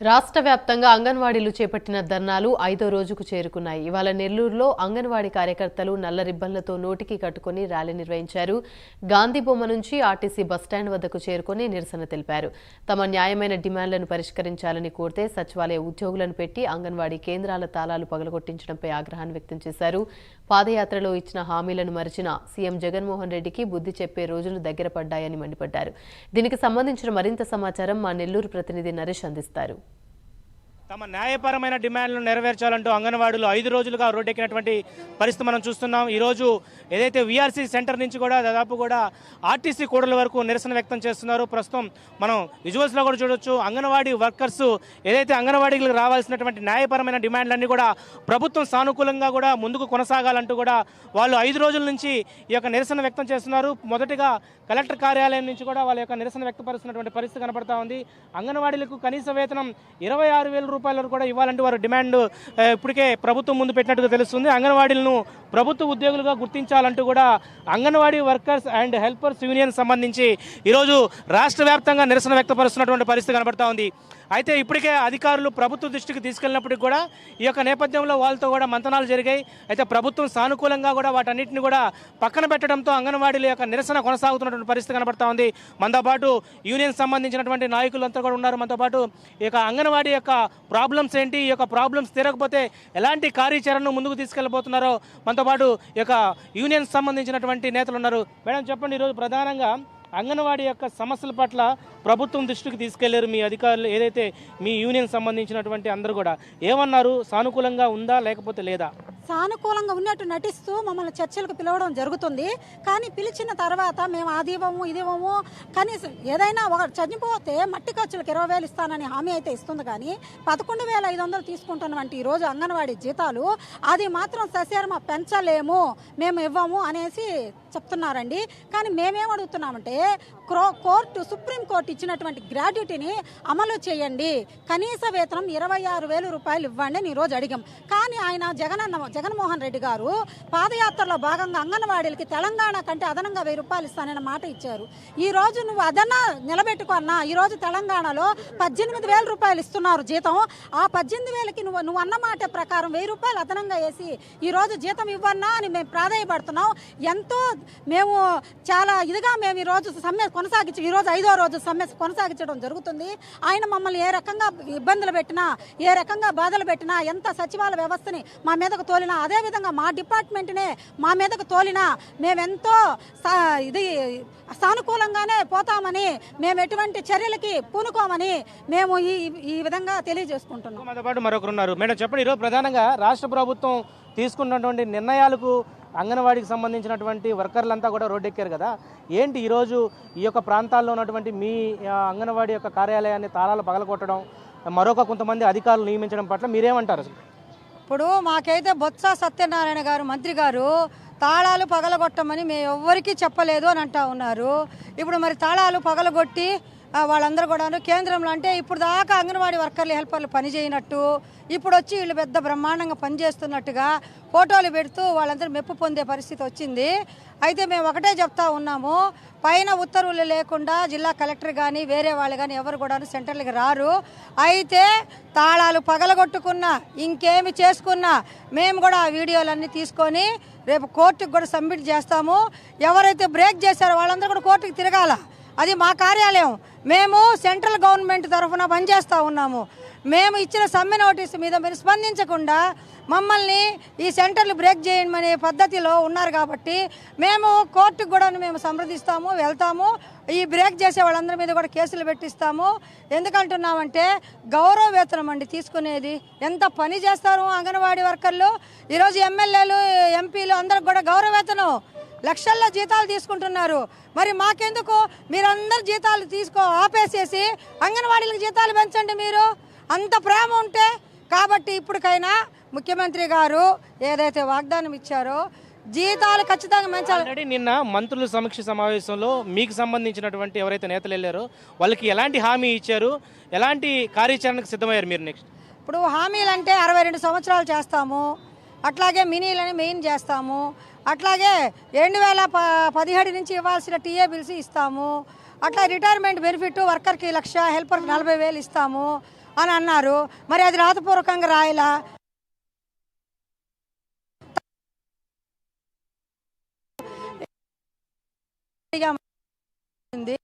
రాష్ట్ర వ్యాప్తంగా అంగన్వాడీలు చేపట్టిన ధర్నాలు ఐదో రోజుకు చేరుకున్నాయి. ఇవాళ నెల్లూరులో అంగన్వాడీ కార్యకర్తలు నల్ల రిబ్బన్లతో నోటికి కట్టుకుని ర్యాలీ నిర్వహించారు. గాంధీ బొమ్మ నుంచి ఆర్టీసీ బస్టాండ్ వద్దకు చేరుకుని నిరసన తెలిపారు. తమ న్యాయమైన డిమాండ్లను పరిష్కరించాలని కోరితే సచివాలయ ఉద్యోగులను పెట్టి అంగన్వాడీ కేంద్రాల తాళాలు పగలగొట్టించడంపై ఆగ్రహాన్ని వ్యక్తం చేశారు. పాదయాత్రలో ఇచ్చిన హామీలను మరిచిన సీఎం జగన్మోహన్ రెడ్డికి బుద్ధి చెప్పే రోజులు దగ్గర పడ్డాయని మండిపడ్డారు. దీనికి సంబంధించిన మరింత సమాచారం మా నెల్లూరు ప్రతినిధి నరేష్ అందిస్తారు. తమ న్యాయపరమైన డిమాండ్లను నెరవేర్చాలంటూ అంగన్వాడీలు ఐదు రోజులుగా రోడ్డెక్కినటువంటి పరిస్థితి మనం చూస్తున్నాం. ఈరోజు ఏదైతే వీఆర్సీ సెంటర్ నుంచి కూడా దాదాపు కూడా ఆర్టీసీ కూడల వరకు నిరసన వ్యక్తం చేస్తున్నారు. ప్రస్తుతం మనం విజువల్స్లో కూడా చూడొచ్చు. అంగన్వాడీ వర్కర్స్ ఏదైతే అంగన్వాడీలకు రావాల్సినటువంటి న్యాయపరమైన డిమాండ్లన్నీ కూడా ప్రభుత్వం సానుకూలంగా కూడా ముందుకు కొనసాగాలంటూ కూడా వాళ్ళు ఐదు రోజుల నుంచి ఈ యొక్క నిరసన వ్యక్తం చేస్తున్నారు. మొదటిగా కలెక్టర్ కార్యాలయం నుంచి కూడా వాళ్ళ యొక్క నిరసన వ్యక్తపరుస్తున్నటువంటి పరిస్థితి కనబడతా ఉంది. అంగన్వాడీలకు కనీస వేతనం ఇరవై ఆరు వేల రూపాయల వరకు కూడా ఇవ్వాలంటే వారు డిమాండ్ ఇప్పటికే ప్రభుత్వం ముందు పెట్టినట్టుగా తెలుస్తుంది. అంగన్వాడీలను ప్రభుత్వ ఉద్యోగులుగా గుర్తించాలంటూ కూడా anganwadi workers and helpers union సంబంధించి ఈరోజు రాష్ట్ర వ్యాప్తంగా నిరసన వ్యక్తపరుస్తున్నటువంటి పరిస్థితి కనబడతా ఉంది. అయితే ఇప్పటికే అధికారులు ప్రభుత్వ దృష్టికి తీసుకెళ్ళినప్పటికీ కూడా ఈ యొక్క నేపథ్యంలో వాళ్ళతో కూడా మంతనాలు జరిగాయి. అయితే ప్రభుత్వం సానుకూలంగా కూడా వాటన్నిటిని కూడా పక్కన పెట్టడంతో అంగన్వాడీల యొక్క నిరసన కొనసాగుతున్నటువంటి పరిస్థితి కనబడతా ఉంది. మనతో పాటు యూనియన్ సంబంధించినటువంటి నాయకులంతా కూడా ఉన్నారు. మనతో పాటు ఈ యొక్క అంగన్వాడీ యొక్క ప్రాబ్లమ్స్ ఏంటి? ఈ యొక్క ప్రాబ్లమ్స్ తీరకపోతే ఎలాంటి కార్యాచరణను ముందుకు తీసుకెళ్ళబోతున్నారో మనతో పాటు ఈ యొక్క యూనియన్ సంబంధించినటువంటి నేతలు ఉన్నారు. మేడం చెప్పండి. ఈరోజు ప్రధానంగా అంగన్వాడీ యొక్క సమస్యల పట్ల ప్రభుత్వం దృష్టికి తీసుకెళ్ళారు మీ అధికారులు ఏదైతే మీ యూనియన్ సంబంధించినటువంటి అందరూ కూడా. ఏమన్నారు? సానుకూలంగా ఉందా? లేకపోతే లేదా? సానుకూలంగా ఉన్నట్టు నటిస్తూ మమ్మల్ని చర్చలకు పిలవడం జరుగుతుంది. కానీ పిలిచిన తర్వాత మేము అది ఇవ్వము ఇది ఇవ్వము. కనీసం ఏదైనా ఒక చనిపోతే మట్టి ఖర్చులకు ఇరవై వేలు ఇస్తానని హామీ అయితే ఇస్తుంది కానీ పదకొండు వేల ఐదు వందలు తీసుకుంటున్నటువంటి ఈరోజు అంగన్వాడీ జీతాలు అది మాత్రం ససేరమ పెంచలేము మేము ఇవ్వము అనేసి చెప్తున్నారండి. కానీ మేమేం అడుగుతున్నామంటే క్రో కోర్టు సుప్రీంకోర్టు ఇచ్చినటువంటి గ్రాడ్యుటీని అమలు చేయండి. కనీస వేతనం ఇరవై ఆరు వేలు రూపాయలు ఇవ్వండి అని ఈరోజు అడిగాం. కానీ ఆయన జగనన్న జగన్మోహన్ రెడ్డి గారు పాదయాత్రలో భాగంగా అంగన్వాడీలకి తెలంగాణ కంటే అదనంగా వెయ్యి రూపాయలు ఇస్తానని మాట ఇచ్చారు. ఈ రోజు నువ్వు అదన నిలబెట్టుకున్నా ఈరోజు తెలంగాణలో పద్దెనిమిది వేల రూపాయలు ఇస్తున్నారు జీతం. ఆ పద్దెనిమిది వేలకి నువ్వు నువ్వు అన్న మాట ప్రకారం వెయ్యి రూపాయలు అదనంగా వేసి ఈ రోజు జీతం ఇవ్వన్నా అని మేము ప్రాధాయపడుతున్నాం. ఎంతో మేము చాలా ఇదిగా మేము ఈ రోజు సమ్మె కొనసాగించి ఈరోజు ఐదో రోజు సమ్మె కొనసాగించడం జరుగుతుంది. ఆయన మమ్మల్ని ఏ రకంగా ఇబ్బందులు పెట్టినా ఏ రకంగా బాధలు పెట్టినా ఎంత సచివాలయ వ్యవస్థని మా మీదకు తోలినా అదే విధంగా మా డిపార్ట్మెంట్నే మా మీదకు తోలినా మేమెంతో సా- ఇది సానుకూలంగానే పోతామని మేము ఎటువంటి చర్యలకి పూనుకోమని మేము ఈ ఈ విధంగా తెలియజేసుకుంటున్నాం. మరొకరున్నారు మరొకరు ఉన్నారు. మేడం చెప్పండి. ఈరోజు ప్రధానంగా రాష్ట్ర ప్రభుత్వం తీసుకున్నటువంటి నిర్ణయాలకు అంగన్వాడీకి సంబంధించినటువంటి వర్కర్లంతా కూడా రోడ్డెక్కారు కదా. ఏంటి ఈరోజు ఈ యొక్క ప్రాంతాల్లో ఉన్నటువంటి మీ అంగన్వాడి అంగన్వాడీ యొక్క కార్యాలయాన్ని తాళాలు పగలగొట్టడం మరొక కొంతమంది అధికారులు నియమించడం పట్ల మీరేమంటారు అసలు? ఇప్పుడు మాకైతే బొత్స సత్యనారాయణ గారు మంత్రి గారు తాళాలు పగలగొట్టమని మేము ఎవ్వరికీ చెప్పలేదు అని అంటా ఉన్నారు. ఇప్పుడు మరి తాళాలు పగలగొట్టి వాళ్ళందరూ కూడా కేంద్రంలో అంటే ఇప్పుడు దాకా అంగన్వాడీ వర్కర్లు హెల్పర్లు పనిచేయనట్టు ఇప్పుడు వచ్చి వీళ్ళు పెద్ద బ్రహ్మాండంగా పనిచేస్తున్నట్టుగా ఫోటోలు పెడుతూ వాళ్ళందరూ మెప్పు పొందే పరిస్థితి వచ్చింది. అయితే మేము ఒకటే చెప్తా ఉన్నాము పైన ఉత్తర్వులు లేకుండా జిల్లా కలెక్టర్ కానీ వేరే వాళ్ళు కానీ ఎవరు కూడా సెంటర్లకు రారు. అయితే తాళాలు పగలగొట్టుకున్నా ఇంకేమి చేసుకున్నా మేము కూడా ఆ వీడియోలన్నీ తీసుకొని రేపు కోర్టుకు కూడా సబ్మిట్ చేస్తాము. ఎవరైతే బ్రేక్ చేశారో వాళ్ళందరూ కూడా కోర్టుకు తిరగాల. అది మా కార్యాలయం. మేము సెంట్రల్ గవర్నమెంట్ తరఫున పనిచేస్తూ ఉన్నాము. మేము ఇచ్చిన సమ్మె నోటీసు మీద మీరు స్పందించకుండా మమ్మల్ని ఈ సెంటర్లు బ్రేక్ చేయమనే పద్ధతిలో ఉన్నారు కాబట్టి మేము కోర్టుకు కూడా మేము సంప్రదిస్తాము వెళ్తాము. ఈ బ్రేక్ చేసే వాళ్ళందరి మీద కూడా కేసులు పెట్టిస్తాము. ఎందుకంటున్నామంటే గౌరవ వేతనం అండి తీసుకునేది. ఎంత పని చేస్తారు అంగన్వాడీ వర్కర్లు? ఈరోజు ఎమ్మెల్యేలు ఎంపీలు అందరికి కూడా గౌరవ వేతనం. లక్షల్లో జీతాలు తీసుకుంటున్నారు. మరి మాకెందుకు? మీరందరు జీతాలు తీసుకో ఆపేసేసి అంగన్వాడీలకు జీతాలు పెంచండి మీరు. అంత ప్రేమ ఉంటే కాబట్టి ఇప్పటికైనా ముఖ్యమంత్రి గారు ఏదైతే వాగ్దానం ఇచ్చారో జీతాలు ఖచ్చితంగా పెంచాలి. నిన్న మంత్రుల సమీక్ష సమావేశంలో మీకు సంబంధించినటువంటి ఎవరైతే నేతలు వెళ్ళారో వాళ్ళకి ఎలాంటి హామీ ఇచ్చారు? ఎలాంటి కార్యాచరణకు సిద్ధమయ్యారు మీరు నెక్స్ట్ ఇప్పుడు హామీలు అంటే అరవై రెండు సంవత్సరాలు చేస్తాము. అట్లాగే మినీలని మెయిన్ చేస్తాము. అట్లాగే రెండు వేల ప పదిహేడు నుంచి ఇవ్వాల్సిన టీఏ బిల్స్ ఇస్తాము. అట్లా రిటైర్మెంట్ బెనిఫిట్ వర్కర్కి లక్ష హెల్పర్కి నలభై వేలు ఇస్తాము అని అన్నారు. మరి అది రాతపూర్వకంగా రాయలా? ఉంది